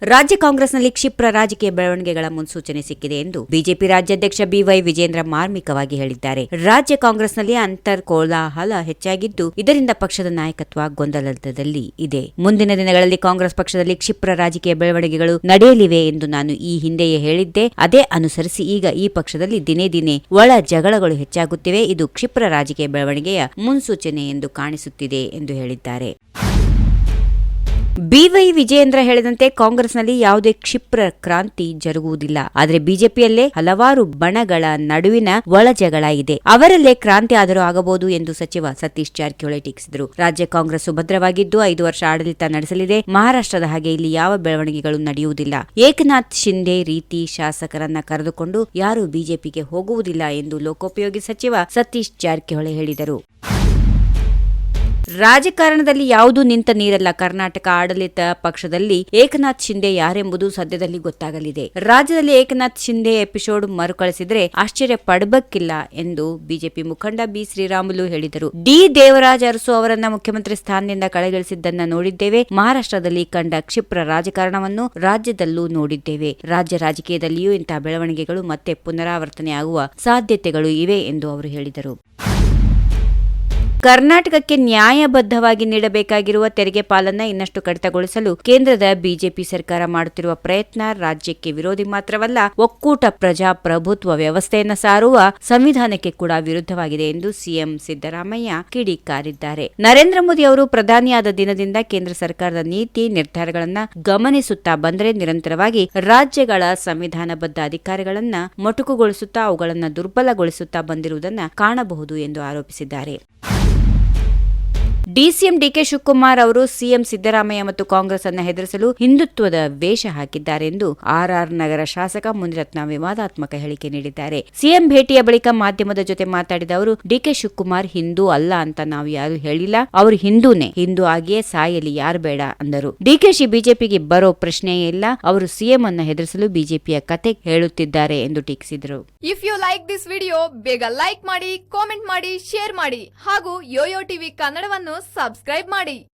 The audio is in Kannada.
ರಾಜ್ಯ ಕಾಂಗ್ರೆಸ್ನಲ್ಲಿ ಕ್ಷಿಪ್ರ ರಾಜಕೀಯ ಬೆಳವಣಿಗೆಗಳ ಮುನ್ಸೂಚನೆ ಸಿಕ್ಕಿದೆ ಎಂದು ಬಿಜೆಪಿ ರಾಜ್ಯಾಧ್ಯಕ್ಷ ಬಿವೈ ವಿಜೇಂದ್ರ ಮಾರ್ಮಿಕವಾಗಿ ಹೇಳಿದ್ದಾರೆ. ರಾಜ್ಯ ಕಾಂಗ್ರೆಸ್ನಲ್ಲಿ ಅಂತರ್ ಕೋಲಾಹಲ ಹೆಚ್ಚಾಗಿದ್ದು, ಇದರಿಂದ ಪಕ್ಷದ ನಾಯಕತ್ವ ಗೊಂದಲದಲ್ಲಿ ಇದೆ. ಮುಂದಿನ ದಿನಗಳಲ್ಲಿ ಕಾಂಗ್ರೆಸ್ ಪಕ್ಷದಲ್ಲಿ ಕ್ಷಿಪ್ರ ರಾಜಕೀಯ ಬೆಳವಣಿಗೆಗಳು ನಡೆಯಲಿವೆ ಎಂದು ನಾನು ಈ ಹಿಂದೆಯೇ ಹೇಳಿದ್ದೆ. ಅದೇ ಅನುಸರಿಸಿ ಈಗ ಈ ಪಕ್ಷದಲ್ಲಿ ದಿನೇ ದಿನೇ ಒಳ ಜಗಳಗಳು ಹೆಚ್ಚಾಗುತ್ತಿವೆ. ಇದು ಕ್ಷಿಪ್ರ ರಾಜಕೀಯ ಬೆಳವಣಿಗೆಯ ಮುನ್ಸೂಚನೆ ಎಂದು ಕಾಣಿಸುತ್ತಿದೆ ಎಂದು ಹೇಳಿದ್ದಾರೆ. ಬಿವೈ ವಿಜಯೇಂದ್ರ ಹೇಳಿದಂತೆ ಕಾಂಗ್ರೆಸ್ನಲ್ಲಿ ಯಾವುದೇ ಕ್ಷಿಪ್ರ ಕ್ರಾಂತಿ ಜರುಗುವುದಿಲ್ಲ. ಆದರೆ ಬಿಜೆಪಿಯಲ್ಲೇ ಹಲವಾರು ಬಣಗಳ ನಡುವಿನ ಒಳಜಗಳ ಇದೆ ಅವರಲ್ಲೇ ಕ್ರಾಂತಿ ಆದರೂ ಆಗಬಹುದು ಎಂದು ಸಚಿವ ಸತೀಶ್ ಜಾರಕಿಹೊಳಿ ಟೀಕಿಸಿದರು. ರಾಜ್ಯ ಕಾಂಗ್ರೆಸ್ ಸುಭದ್ರವಾಗಿದ್ದು ಐದು ವರ್ಷ ಆಡಳಿತ ನಡೆಸಲಿದೆ. ಮಹಾರಾಷ್ಟ್ರದ ಹಾಗೆ ಇಲ್ಲಿ ಯಾವ ಬೆಳವಣಿಗೆಗಳು ನಡೆಯುವುದಿಲ್ಲ. ಏಕನಾಥ್ ಶಿಂದೆ ರೀತಿ ಶಾಸಕರನ್ನ ಕರೆದುಕೊಂಡು ಯಾರೂ ಬಿಜೆಪಿಗೆ ಹೋಗುವುದಿಲ್ಲ ಎಂದು ಲೋಕೋಪಯೋಗಿ ಸಚಿವ ಸತೀಶ್ ಜಾರಕಿಹೊಳಿ ಹೇಳಿದರು. ರಾಜಕಾರಣದಲ್ಲಿ ಯಾವುದು ನಿಂತ ನೀರಲ್ಲ. ಕರ್ನಾಟಕ ಆಡಳಿತ ಪಕ್ಷದಲ್ಲಿ ಏಕನಾಥ್ ಶಿಂದೆ ಯಾರೆಂಬುದು ಸದ್ಯದಲ್ಲಿ ಗೊತ್ತಾಗಲಿದೆ. ರಾಜ್ಯದಲ್ಲಿ ಏಕನಾಥ್ ಶಿಂದೆ ಎಪಿಸೋಡ್ ಮರುಕಳಿಸಿದ್ರೆ ಆಶ್ಚರ್ಯ ಪಡಬೇಕಿಲ್ಲ ಎಂದು ಬಿಜೆಪಿ ಮುಖಂಡ ಬಿ ಶ್ರೀರಾಮುಲು ಹೇಳಿದರು. ಡಿ ದೇವರಾಜ ಅರಸು ಅವರನ್ನ ಮುಖ್ಯಮಂತ್ರಿ ಸ್ಥಾನದಿಂದ ಕಳೆಗಳಿಸಿದ್ದನ್ನ ನೋಡಿದ್ದೇವೆ. ಮಹಾರಾಷ್ಟ್ರದಲ್ಲಿ ಕಂಡ ಕ್ಷಿಪ್ರ ರಾಜಕಾರಣವನ್ನು ರಾಜ್ಯದಲ್ಲೂ ನೋಡಿದ್ದೇವೆ. ರಾಜ್ಯ ರಾಜಕೀಯದಲ್ಲಿಯೂ ಇಂತಹ ಬೆಳವಣಿಗೆಗಳು ಮತ್ತೆ ಪುನರಾವರ್ತನೆಯಾಗುವ ಸಾಧ್ಯತೆಗಳು ಇವೆ ಎಂದು ಅವರು ಹೇಳಿದರು. ಕರ್ನಾಟಕಕ್ಕೆ ನ್ಯಾಯಬದ್ಧವಾಗಿ ನೀಡಬೇಕಾಗಿರುವ ತೆರಿಗೆ ಪಾಲನ್ನ ಇನ್ನಷ್ಟು ಕಡಿತಗೊಳಿಸಲು ಕೇಂದ್ರದ ಬಿಜೆಪಿ ಸರ್ಕಾರ ಮಾಡುತ್ತಿರುವ ಪ್ರಯತ್ನ ರಾಜ್ಯಕ್ಕೆ ವಿರೋಧಿ ಮಾತ್ರವಲ್ಲ, ಒಕ್ಕೂಟ ಪ್ರಜಾಪ್ರಭುತ್ವ ವ್ಯವಸ್ಥೆಯನ್ನು ಸಾರುವ ಸಂವಿಧಾನಕ್ಕೆ ಕೂಡ ವಿರುದ್ಧವಾಗಿದೆ ಎಂದು ಸಿಎಂ ಸಿದ್ದರಾಮಯ್ಯ ಕಿಡಿಕಾರಿದ್ದಾರೆ. ನರೇಂದ್ರ ಮೋದಿ ಅವರು ಪ್ರಧಾನಿಯಾದ ದಿನದಿಂದ ಕೇಂದ್ರ ಸರ್ಕಾರದ ನೀತಿ ನಿರ್ಧಾರಗಳನ್ನ ಗಮನಿಸುತ್ತಾ ಬಂದರೆ ನಿರಂತರವಾಗಿ ರಾಜ್ಯಗಳ ಸಂವಿಧಾನಬದ್ಧ ಅಧಿಕಾರಿಗಳನ್ನ ಮೊಟಕುಗೊಳಿಸುತ್ತಾ, ಅವುಗಳನ್ನು ದುರ್ಬಲಗೊಳಿಸುತ್ತಾ ಬಂದಿರುವುದನ್ನು ಕಾಣಬಹುದು ಎಂದು ಆರೋಪಿಸಿದ್ದಾರೆ. ಡಿಸಿಎಂ ಡಿಕೆ ಶಿವಕುಮಾರ್ ಅವರು ಸಿಎಂ ಸಿದ್ದರಾಮಯ್ಯ ಮತ್ತು ಕಾಂಗ್ರೆಸ್ ಅನ್ನು ಹೆದರಿಸಲು ಹಿಂದುತ್ವದ ವೇಷ ಹಾಕಿದ್ದಾರೆ ಎಂದು ಆರ್ಆರ್ ನಗರ ಶಾಸಕ ಮುನಿರತ್ನ ವಿವಾದಾತ್ಮಕ ಹೇಳಿಕೆ ನೀಡಿದ್ದಾರೆ. ಸಿಎಂ ಭೇಟಿಯ ಬಳಿಕ ಮಾಧ್ಯಮದ ಜೊತೆ ಮಾತಾಡಿದ ಅವರು, ಡಿಕೆ ಶಿವಕುಮಾರ್ ಹಿಂದೂ ಅಲ್ಲ ಅಂತ ನಾವು ಯಾರು ಹೇಳಿಲ್ಲ. ಅವರು ಹಿಂದೂನೇ. ಹಿಂದೂ ಆಗಿಯೇ ಸಾಯಲಿ ಯಾರು ಬೇಡ ಅಂದರು. ಡಿಕೆಶಿ ಬಿಜೆಪಿಗೆ ಬರೋ ಪ್ರಶ್ನೆಯೇ ಇಲ್ಲ. ಅವರು ಸಿಎಂ ಅನ್ನ ಹೆದರಿಸಲು ಬಿಜೆಪಿಯ ಕತೆ ಹೇಳುತ್ತಿದ್ದಾರೆ ಎಂದು ಟೀಕಿಸಿದರು. If you like this video ಬೇಗ ಲೈಕ್ ಮಾಡಿ ಕಾಮೆಂಟ್ ಮಾಡಿ ಶೇರ್ ಮಾಡಿ ಹಾಗೂ ಯೋಯೋ ಟಿವಿ ಕನ್ನಡವನ್ನು ಸಬ್ಸ್ಕ್ರೈಬ್ ಮಾಡಿ.